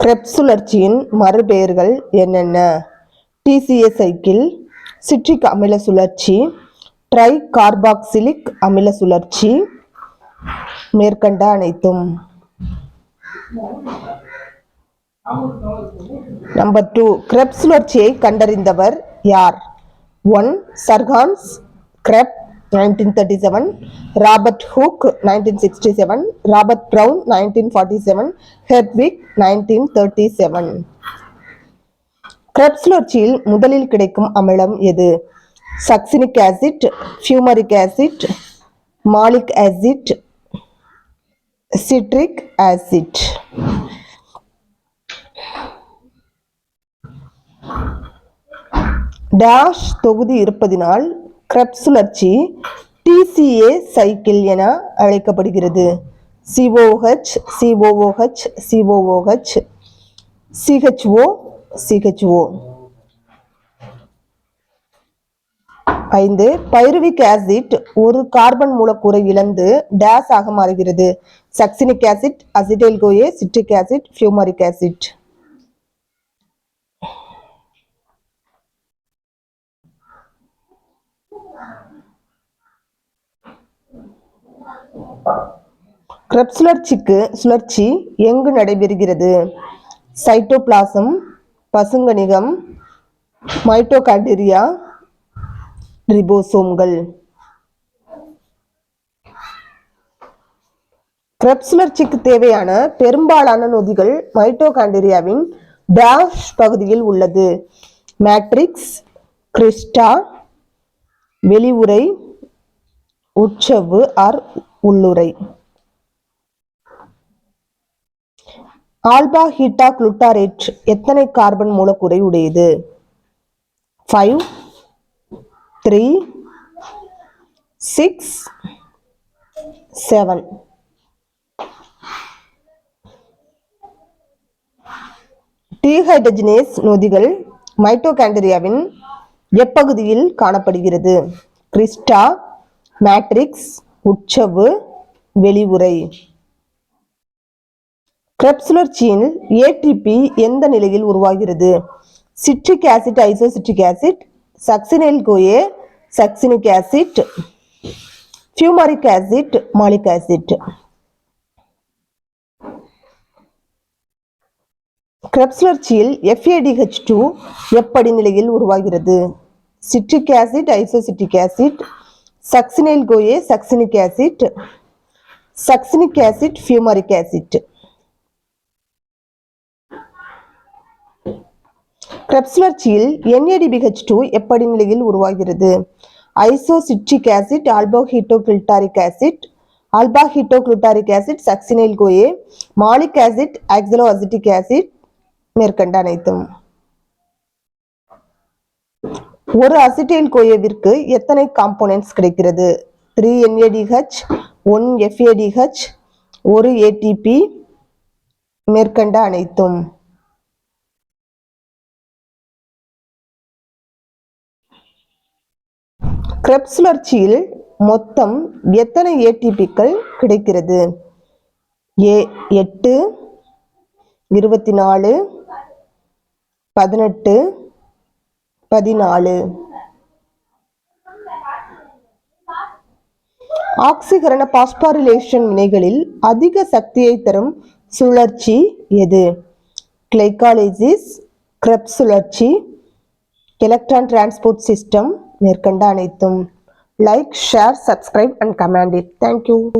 Krebs சுழற்சியின் மறுபெயர்கள் என்னென்ன? TCA cycle citric அமில சுழற்சி ட்ரை கார்பாக்சிலிக் அமில சுழற்சி மேற்கண்ட அனைத்தும். நம்பர் டூ கிரெப் சுழற்சியை கண்டறிந்தவர் யார்? One Sir Hans Krebs nineteen thirty seven Robert Hooke nineteen sixty seven Robert Brown nineteen forty seven Hedwig nineteen thirty seven Krebs சுழற்சியில் முதலில் கிடைக்கும் அமிலம் எது? Succinic acid fumaric acid malic acid citric acid dash தொகுதி இருப்பதினால் Krebs சுழற்சி TCA cycle என அழைக்கப்படுகிறது. COH COOH COOH CHO CHO ஐந்து பைருவிக் ஆசிட் ஒரு கார்பன் மூலக்கூறை இழந்து டேஸ் ஆக மாறுகிறது. Succinic acid acetyl CoA citric acid fumaric acid. Krebs சுழற்சிக்கு சுழற்சி எங்கு நடைபெறுகிறது? Cytoplasm பசுங்கணிகம் mitochondria ரிபோசோம்கள். கிரெப் சுழற்சிக்கு தேவையான பெரும்பாலான நொதிகள் மைட்டோகாண்டிரியாவின் டேஷ் பகுதியில் உள்ளது. மேட்ரிக்ஸ் கிறிஸ்டா வெளிவுரை உட்சவ்வு ஆர் உள்ளுரை. ஆல்பா ஹீட்டா குளுட்டாரேட் எத்தனை கார்பன் மூலக்கூறை உடையது? Five three six seven dehydrogenase நொதிகள் மைட்டோகாண்ட்ரியாவின் எப்பகுதியில் காணப்படுகிறது? கிறிஸ்டா மேட்ரிக்ஸ் உற்சவு வெளிவுரை. கிரெப் சுழற்சியில் ஏடிபி எந்த நிலையில் உருவாகிறது? Citric acid isocitric acid succinyl CoA succinic acid fumaric acid malic acid. Krebs சுழற்சியில் எஃப்ஏடிஹெச் டூ எப்படி நிலையில் உருவாகிறது? Citric acid isocitric acid succinyl CoA succinic acid succinic acid fumaric acid. Krebs சுழற்சியில் என்ஏடிபிஹெச் டூ எப்படி நிலையில் உருவாகிறது? Isocitric acid alpha ketoglutaric acid alpha ketoglutaric acid succinyl CoA malic acid oxaloacetic acid மேற்கண்ட அனைத்தும். ஒரு அசிட்டைல் கோயவிற்கு எத்தனை காம்போனன்ட்ஸ் கிடைக்கிறது? த்ரீ என்ஏடிஹெச் ஒன் எஃப்ஏடிஹெச் ஒரு ஏடிபி மேற்கண்ட அனைத்தும். கிரெப் சுழற்சியில் மொத்தம் எத்தனை ஏடிபிக்கள் கிடைக்கிறது? ஏ எட்டு இருபத்தி நாலு பதினெட்டு பதினாலு. ஆக்சிகரண பாஸ்பாரிலேஷன் வினைகளில் அதிக சக்தியை தரும் சுழற்சி எது? கிளைகாலிசிஸ் கிரெப் சுழற்சி எலக்ட்ரான் டிரான்ஸ்போர்ட் சிஸ்டம் மேற்கண்ட அனைத்தும். Like share subscribe and comment it thank you